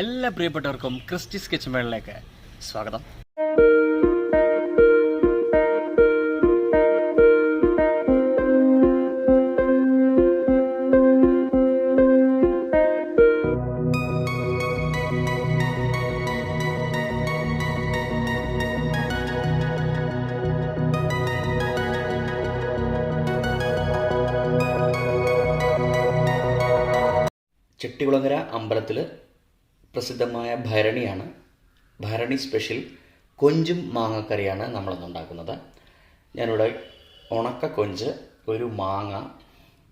എല്ലാ പ്രിയപ്പെട്ടവർക്കും Christy sketch മേളിലേക്ക് സ്വാഗതം. ചെട്ടികുളങ്ങര അമ്പലത്തിൽ പ്രസിദ്ധമായ ഭരണിയാണ്. ഭരണി സ്പെഷ്യൽ കൊഞ്ചും മാങ്ങക്കറിയാണ് നമ്മളിന്ന് ഉണ്ടാക്കുന്നത് ഞാനിവിടെ ഉണക്ക കൊഞ്ച് ഒരു മാങ്ങ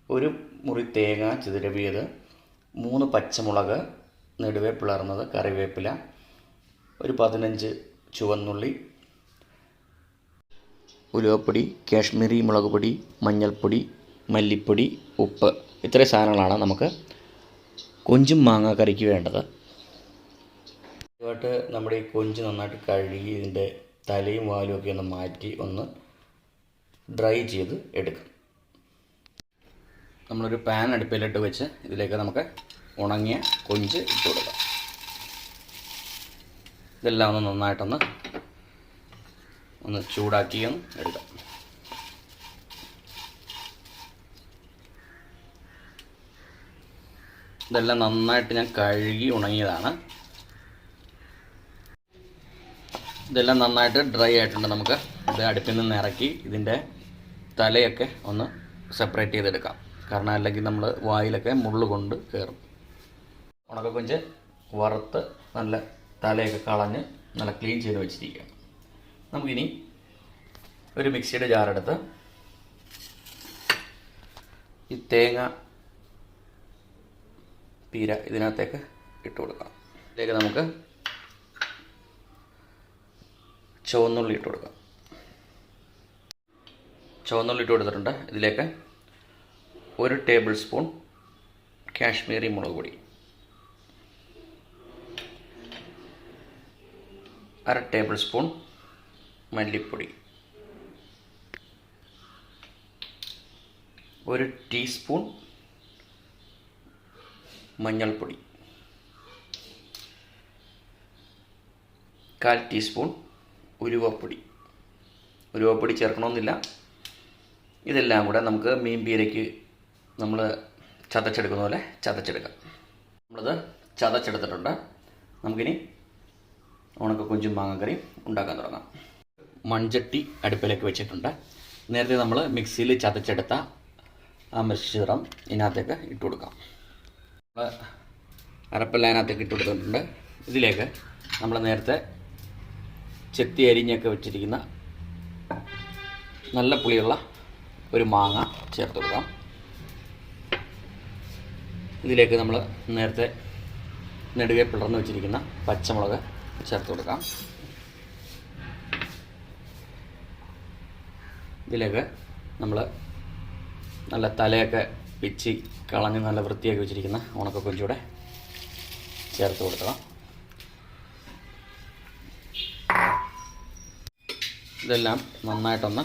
ഒരു മുറി തേങ്ങ ചിതിരവിയത് മൂന്ന് പച്ചമുളക് നെടുവേ പിളർന്നത് കറിവേപ്പില ഒരു പതിനഞ്ച് ചുവന്നുള്ളി ഉലുവപ്പൊടി കാശ്മീരി മുളക് പൊടി മഞ്ഞൾപ്പൊടി മല്ലിപ്പൊടി ഉപ്പ്. ഇത്രയും സാധനങ്ങളാണ് നമുക്ക് കൊഞ്ചും മാങ്ങ കറിക്ക് വേണ്ടത്. ആയിട്ട് നമ്മുടെ ഈ കൊഞ്ച് നന്നായിട്ട് കഴുകി ഇതിന്റെ തലയും വാലും ഒക്കെ ഒന്ന് മാറ്റി ഒന്ന് ഡ്രൈ ചെയ്ത് എടുക്കും. നമ്മളൊരു പാൻ അടുപ്പിലിട്ട് വെച്ച് ഇതിലേക്ക് നമുക്ക് ഉണങ്ങിയ കൊഞ്ച് ഇട്ട് കൊടുക്കാം. ഇതെല്ലാം ഒന്ന് നന്നായിട്ടൊന്ന് ഒന്ന് ചൂടാക്കി ഒന്ന് എടുക്കാം. ഇതെല്ലാം നന്നായിട്ട് ഞാൻ കഴുകി ഉണങ്ങിയതാണ്. ഇതെല്ലാം നന്നായിട്ട് ഡ്രൈ ആയിട്ടുണ്ട് നമുക്ക്. ഇത് അടുപ്പിൽ നിന്ന് ഇറക്കി ഇതിന്റെ തലയൊക്കെ ഒന്ന് സെപ്പറേറ്റ് ചെയ്തെടുക്കാം. കാരണം അല്ലെങ്കിൽ നമ്മൾ വായിലൊക്കെ മുള്ളു കൊണ്ട് കയറും ഉണക്കക്കുഞ്ച് വറുത്ത് നല്ല തലയൊക്കെ കളഞ്ഞ് നല്ല ക്ലീൻ ചെയ്ത് വെച്ചിരിക്കുക നമുക്കിനി ഒരു മിക്സിയുടെ ജാറെടുത്ത് ഈ തേങ്ങ പീര ഇതിനകത്തേക്ക് ഇട്ട് കൊടുക്കാം. ഇതിലേക്ക് നമുക്ക് ചുവന്നുള്ളി ഇട്ട് കൊടുക്കാം. ചുവന്നുള്ളി ഇട്ട് കൊടുത്തിട്ടുണ്ട്. ഇതിലേക്ക് ഒരു ടേബിൾ സ്പൂൺ കാശ്മീരി മുളക് പൊടി. അര ടേബിൾ സ്പൂൺ മല്ലിപ്പൊടി. ഒരു ടീസ്പൂൺ മഞ്ഞൾപ്പൊടി. കാൽ ടീസ്പൂൺ ഉലുവപ്പൊടി. ഉലുവപ്പൊടി ചേർക്കണമെന്നില്ല ഇതെല്ലാം കൂടെ നമുക്ക് മീൻ പീരയ്ക്ക് നമ്മൾ ചതച്ചെടുക്കുന്ന പോലെ ചതച്ചെടുക്കാം. നമ്മളത് ചതച്ചെടുത്തിട്ടുണ്ട്. നമുക്കിനി ഉണക്ക കൊഞ്ചും മാങ്ങക്കറിയും ഉണ്ടാക്കാൻ തുടങ്ങാം. മൺചട്ടി അടുപ്പിലേക്ക് വെച്ചിട്ടുണ്ട്. നേരത്തെ നമ്മൾ മിക്സിയിൽ ചതച്ചെടുത്ത ആ മിശ്രിതം ഇതിനകത്തേക്ക് ഇട്ട് കൊടുക്കാം. നമ്മൾ അരപ്പെല്ലാം അതിനകത്തേക്ക് ഇട്ട് കൊടുത്തിട്ടുണ്ട്. ഇതിലേക്ക് നമ്മൾ നേരത്തെ ചെത്തി അരിഞ്ഞൊക്കെ വെച്ചിരിക്കുന്ന നല്ല പുളിയുള്ള ഒരു മാങ്ങ ചേർത്ത് കൊടുക്കാം. ഇതിലേക്ക് നമ്മൾ നേരത്തെ നെടുകെ പിളർന്ന് വെച്ചിരിക്കുന്ന പച്ചമുളക് ചേർത്ത് കൊടുക്കാം. ഇതിലേക്ക് നമ്മൾ നല്ല തലയൊക്കെ പിച്ചി കളഞ്ഞ് നല്ല വൃത്തിയാക്കി വെച്ചിരിക്കുന്ന ഉണക്ക കൊഞ്ചൂടെ ചേർത്ത് കൊടുക്കുക ഇതെല്ലാം നന്നായിട്ടൊന്ന്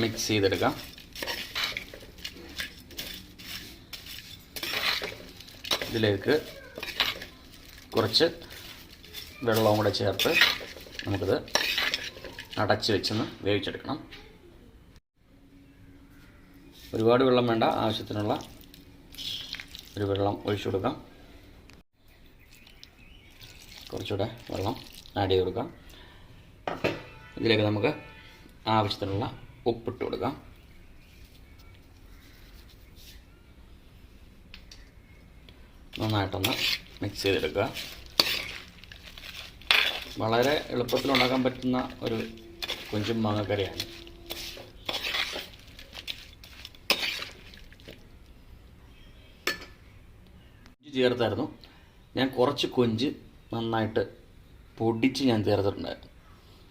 മിക്സ് ചെയ്തെടുക്കാം. ഇതിലേക്ക് കുറച്ച് വെള്ളവും കൂടെ ചേർത്ത് നമുക്കിത് അടച്ച് വെച്ചൊന്ന് വേവിച്ചെടുക്കണം. ഒരുപാട് വെള്ളം വേണ്ട ആവശ്യത്തിനുള്ള ഒരു വെള്ളം ഒഴിച്ചു കൊടുക്കാം. കുറച്ചുകൂടെ വെള്ളം ആഡ് ചെയ്ത് കൊടുക്കാം. ഇതിലേക്ക് നമുക്ക് ആവശ്യത്തിനുള്ള ഉപ്പിട്ട് കൊടുക്കുക. നന്നായിട്ടൊന്ന് മിക്സ് ചെയ്തെടുക്കുക. വളരെ എളുപ്പത്തിൽ ഉണ്ടാക്കാൻ പറ്റുന്ന ഒരു കൊഞ്ചും മാങ്ങക്കറിയാണ്. കൊഞ്ച് ചേർത്തായിരുന്നു. ഞാൻ കുറച്ച് കൊഞ്ച് നന്നായിട്ട് പൊടിച്ച് ഞാൻ ചേർത്തിട്ടുണ്ടായിരുന്നു.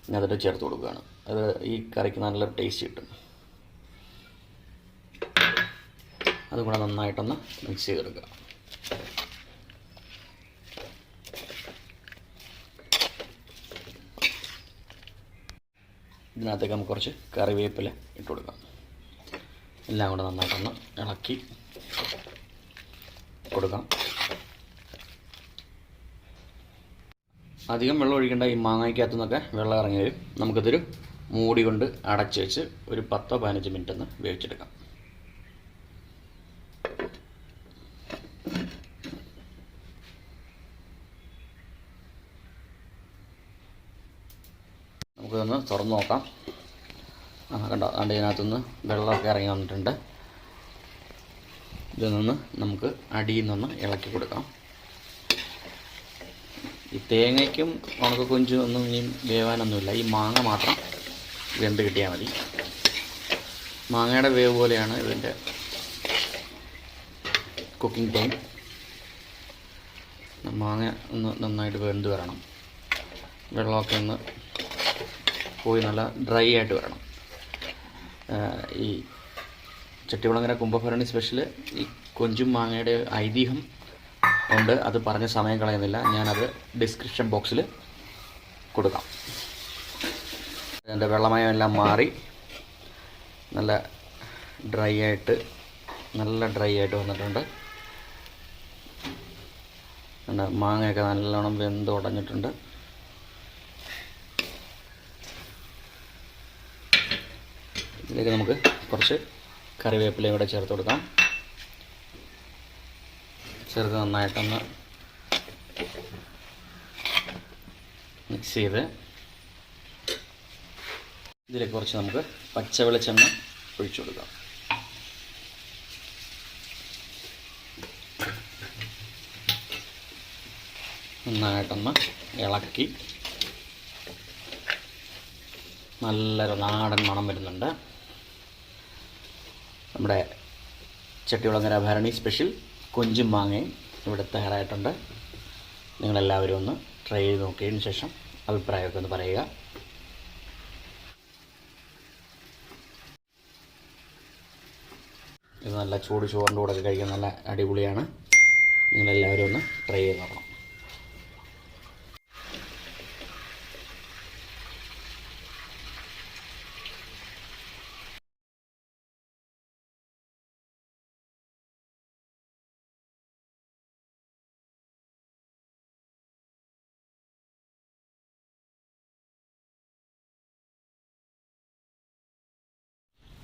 ഞാൻ അതിന്റെ ചേർത്ത് കൊടുക്കുകയാണ്. അത് ഈ കറിക്ക് നല്ല ടേസ്റ്റ് കിട്ടും. അതുകൂടെ നന്നായിട്ടൊന്ന് മിക്സ് ചെയ്തെടുക്കുക. ഇതിനകത്തേക്ക് നമുക്ക് കുറച്ച് കറിവേപ്പില ഇട്ട് കൊടുക്കാം. എല്ലാം കൂടെ നന്നായിട്ടൊന്ന് ഇളക്കി കൊടുക്കാം അധികം വെള്ളം ഒഴിക്കേണ്ട ഈ മാങ്ങയ്ക്കകത്തു നിന്നൊക്കെ വെള്ളം ഇറങ്ങി വരും. നമുക്കിതൊരു മൂടി കൊണ്ട് അടച്ച് വെച്ച് ഒരു പത്തോ പതിനഞ്ച് മിനിറ്റ് ഒന്ന് വേവിച്ചെടുക്കാം. നമുക്കിതൊന്ന് തുറന്നു നോക്കാം. ആ കണ്ടോ? അതുകൊണ്ട് ഇതിനകത്തുനിന്ന് വെള്ളമൊക്കെ ഇറങ്ങി വന്നിട്ടുണ്ട്. ഇതിൽ നിന്ന് നമുക്ക് അടിയിൽ നിന്ന് ഇളക്കി കൊടുക്കാം. ഈ തേങ്ങയ്ക്കും ഉണക്ക കൊഞ്ചും ഒന്നും ഇനിയും വേവാനൊന്നുമില്ല. ഈ മാങ്ങ മാത്രം വെന്ത് കിട്ടിയാൽ മതി. മാങ്ങയുടെ വേവ് പോലെയാണ് ഇതിന്റെ കുക്കിംഗ് ടൈം മാങ്ങ ഒന്ന് നന്നായിട്ട് വെന്ത് വരണം. വെള്ളമൊക്കെ ഒന്ന് പോയി നല്ല ഡ്രൈ ആയിട്ട് വരണം. ഈ ചട്ടികുളങ്ങര കുംഭഭരണി സ്പെഷ്യൽ ഈ കൊഞ്ചും മാങ്ങയുടെ ഐതിഹ്യം ഉണ്ട്. അത് പറഞ്ഞ സമയം കളയുന്നില്ല. ഞാനത് ഡിസ്ക്രിപ്ഷൻ ബോക്സിൽ കൊടുക്കാം. അതിന്റെ വെള്ളമയമെല്ലാം മാറി. നല്ല ഡ്രൈ ആയിട്ട് നല്ല ഡ്രൈ ആയിട്ട് വന്നിട്ടുണ്ട്. മാങ്ങയൊക്കെ നല്ലോണം വെന്ത് ഉടഞ്ഞിട്ടുണ്ട്. ഇതിലേക്ക് നമുക്ക് കുറച്ച് കറിവേപ്പിലയും കൂടെ ചേർത്ത് കൊടുക്കാം. ചെറുത് നന്നായിട്ടൊന്ന് മിക്സ് ചെയ്ത് ഇതിലേക്ക് കുറച്ച് നമുക്ക് പച്ച വെളിച്ചെണ്ണ ഒഴിച്ചു കൊടുക്കാം. നന്നായിട്ടൊന്ന് ഇളക്കി. നല്ലൊരു നാടൻ മണം വരുന്നുണ്ട്. നമ്മുടെ ചട്ടികുളങ്ങര ഭരണി സ്പെഷ്യൽ കൊഞ്ചും മാങ്ങയും ഇവിടെ തയ്യാറായിട്ടുണ്ട്. നിങ്ങളെല്ലാവരും ഒന്ന് ട്രൈ ചെയ്ത് നോക്കിയതിന് ശേഷം അഭിപ്രായമൊക്കെ ഒന്ന് പറയുക. ഇത് നല്ല ചൂട് ചോറിന്റെ കൂടെ ഒക്കെ കഴിക്കാൻ നല്ല അടിപൊളിയാണ്. നിങ്ങളെല്ലാവരും ഒന്ന് ട്രൈ ചെയ്ത് നോക്കണം.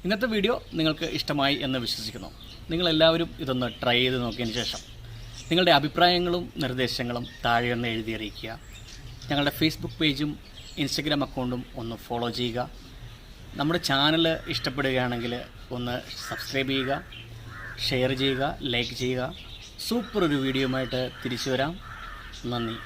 ഇന്നത്തെ വീഡിയോ നിങ്ങൾക്ക് ഇഷ്ടമായി എന്ന് വിശ്വസിക്കുന്നു. നിങ്ങളെല്ലാവരും ഇതൊന്ന് ട്രൈ ചെയ്ത് നോക്കിയതിന് ശേഷം നിങ്ങളുടെ അഭിപ്രായങ്ങളും നിർദ്ദേശങ്ങളും താഴെ ഒന്ന് എഴുതി അറിയിക്കുക. ഞങ്ങളുടെ ഫേസ്ബുക്ക് പേജും ഇൻസ്റ്റഗ്രാം അക്കൗണ്ടും ഒന്ന് ഫോളോ ചെയ്യുക. നമ്മുടെ ചാനൽ ഇഷ്ടപ്പെടുകയാണെങ്കിൽ ഒന്ന് സബ്സ്ക്രൈബ് ചെയ്യുക ഷെയർ ചെയ്യുക ലൈക്ക് ചെയ്യുക. സൂപ്പർ ഒരു വീഡിയോയുമായിട്ട് തിരിച്ചു വരാം. നന്ദി.